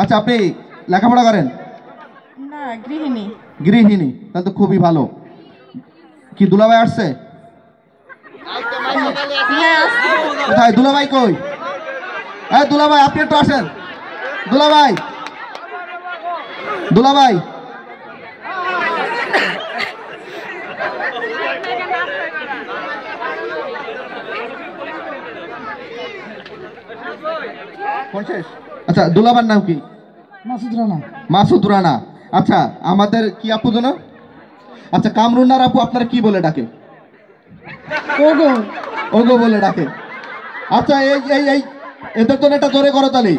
আচ্ছা আপনি লেখাপড়া করেন? না গৃহিণী। গৃহিণী তাহলে তো খুবই ভালো। কি দুলাভাই আসছে? হ্যাঁ। কোথায়? দুলাভাই কই? হ্যাঁ দুলাভাই আপনি একটু আসেন। দুলাভাই দুলাভাই। ফোন শেষ? আচ্ছা দুলাভার নাম কি? মাসুদ রানা। মাসুদ রানা। আচ্ছা আমাদের কি আপু যেন? আচ্ছা কামরুন্নার আপু আপনারা কি বলে ডাকে? ওগো। ওগো বলে ডাকে। আচ্ছা এই এই এই এদের জন্য একটা জোরে করো তালি।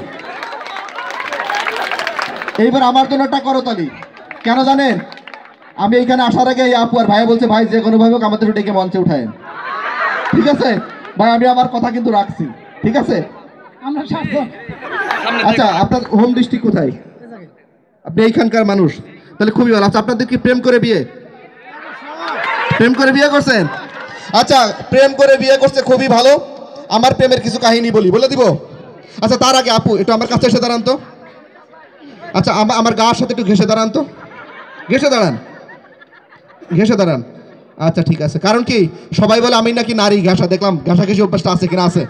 এইবার আমার জন্য একটা করো তালি। কেন জানেন? আমি এইখানে আসার আগে এই আপু আর ভাই বলছে ভাই যে কোনো ভাবে হোক আমাদের ডেকে মঞ্চে উঠায়েন। ঠিক আছে? ভাই আমি আমার কথা কিন্তু রাখছি। ঠিক আছে? আমরা আচ্ছা আপনার হোম ডিস্ট্রিক্ট কোথায়? আপনি এইখানকার মানুষ। তাহলে খুবই ভালো। আচ্ছা আপনাদের কি প্রেম করে বিয়ে? প্রেম করে বিয়ে করছেন? আচ্ছা প্রেম করে বিয়ে করছে খুবই ভালো। আমার প্রেমের কিছু কাহিনী বলি বলে দিব? আচ্ছা তার আগে আপু একটু আমার কাছে এসে দাঁড়ান তো। আচ্ছা আমা- আমার গার সাথে একটু ঘেসে দাঁড়ান তো। ঘেসে দাঁড়ান। ঘেসে দাঁড়ান। আচ্ছা ঠিক আছে। কারণ কি সবাই বলে আমি নাকি নারী ঘেঁষা দেখলাম ঘেঁষা ঘেঁষে অভ্যাসটা আছে কিনা আছে।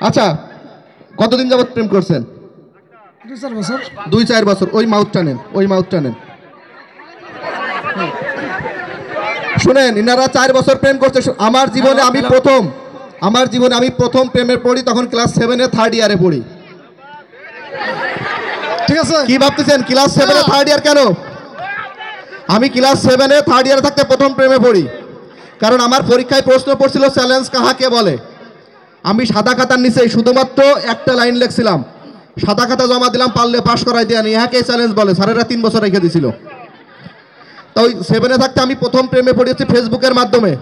আচ্ছা কতদিন যাবত প্রেম করছেন? দুই চার বছর। ওই মাউথটা নেন ওই মাউথটা নেন। শুনেন ইনারা চার বছর প্রেম করছে। আমার জীবনে আমি প্রথম আমার জীবনে আমি প্রথম প্রেমে পড়ি তখন ক্লাস সেভেনে থার্ড ইয়ারে পড়ি। ঠিক আছে? কি ভাবতেছেন? ক্লাস সেভেনে থার্ড ইয়ার কেন? আমি ক্লাস সেভেনে থার্ড ইয়ারে থাকতে প্রথম প্রেমে পড়ি। কারণ আমার পরীক্ষায় প্রশ্ন পড়ছিল চ্যালেঞ্জ কাহাকে বলে? আমি সাদা খাতার নিচে শুধুমাত্র একটা লাইন লিখছিলাম। সাদা খাতা জমা দিলাম, পারলে পাশ করাই দেয়া নি ইহাকে চ্যালেঞ্জ বলে। স্যারেরা তিন বছর রেখে দিছিল। তো ওই সেভেনে থাকতে আমি প্রথম প্রেমে পড়ি হচ্ছে ফেসবুকের মাধ্যমে।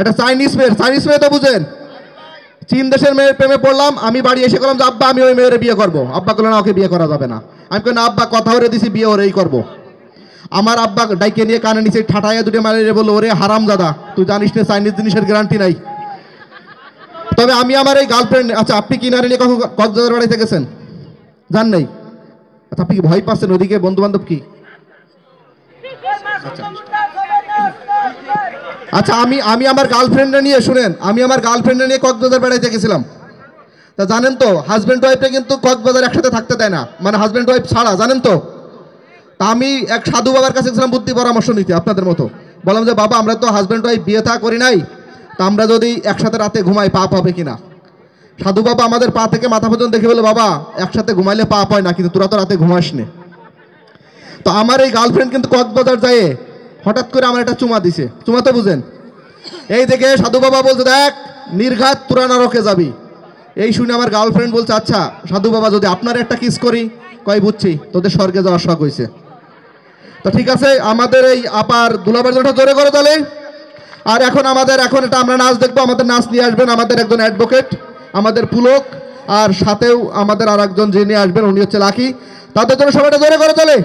এটা চাইনিজ মেয়ের। চাইনিজ মেয়ে তো বুঝেন? চীন দেশের মেয়ের প্রেমে পড়লাম, আমি বাড়ি এসে করলাম যে, আব্বা, আমি ওই মেয়ের বিয়ে করব। আব্বা করল না, ওকে বিয়ে করা যাবে না। আমি কই না আব্বা, কথা ওরে দিছি, বিয়ে ওরেই করব। আমার আব্বা ডাইকে নিয়ে কানে নিচে ঠাটাইয়া দুটো মারিয়ে বলল, ওরে হারাম দাদা তুই জানিস না, চাইনিজ জিনিসের গ্যারান্টি নাই। তবে আমি আমার এই গার্লফ্রেন্ড আচ্ছা আপনি কি নারী নিয়ে কখন কক্সবাজার বাড়িতে গেছেন? জান নাই? আচ্ছা আপনি কি ভয় পাচ্ছেন ওদিকে? বন্ধু বান্ধব কি? আচ্ছা আমি আমি আমার গার্লফ্রেন্ডে নিয়ে, শুনেন, আমি আমার গার্লফ্রেন্ডে নিয়ে কক্সবাজার বেড়াইতে গেছিলাম। তা জানেন তো হাজব্যান্ড ওয়াইফে কিন্তু কক্সবাজার একসাথে থাকতে দেয় না। মানে হাজব্যান্ড ওয়াইফ ছাড়া, জানেন তো? তা আমি এক সাধু বাবার কাছে গেছিলাম বুদ্ধি পরামর্শ নিতে, আপনাদের মতো। বললাম যে, বাবা, আমরা তো হাজব্যান্ড ওয়াইফ বিয়ে থা করি নাই। তা আমরা যদি একসাথে রাতে ঘুমাই, পাপ হবে কিনা? সাধু বাবা আমাদের পা থেকে মাথা পর্যন্ত দেখে বলে, বাবা, একসাথে ঘুমাইলে পাপ হয় না কিন্তু তোরা তো রাতে ঘুমাস নে তো আমার এই গার্লফ্রেন্ড কিন্তু কক্সবাজার যায় হঠাৎ করে আমার একটা চুমা দিছে। চুমা তো বুঝেন? এই দেখে সাধু বাবা বলছে, দেখ, নির্ঘাত তোরা নরকে যাবি। এই শুনে আমার গার্লফ্রেন্ড বলছে আচ্ছা সাধু বাবা, যদি আপনার একটা কিস করি, কয় বুঝছি, তোদের স্বর্গে যাওয়ার শখ হয়েছে তো ঠিক আছে, আমাদের এই আপার দুলাবার জন্য জোরে করে তাহলে। আর এখন আমাদের, এখন এটা আমরা নাচ দেখব, আমাদের নাচ নিয়ে আসবেন আমাদের একজন অ্যাডভোকেট আমাদের পুলক, আর সাথেও আমাদের আর একজন যিনি আসবেন, উনি হচ্ছে লাকি। তাদের জন্য সবাইটা জোরে করে চলে।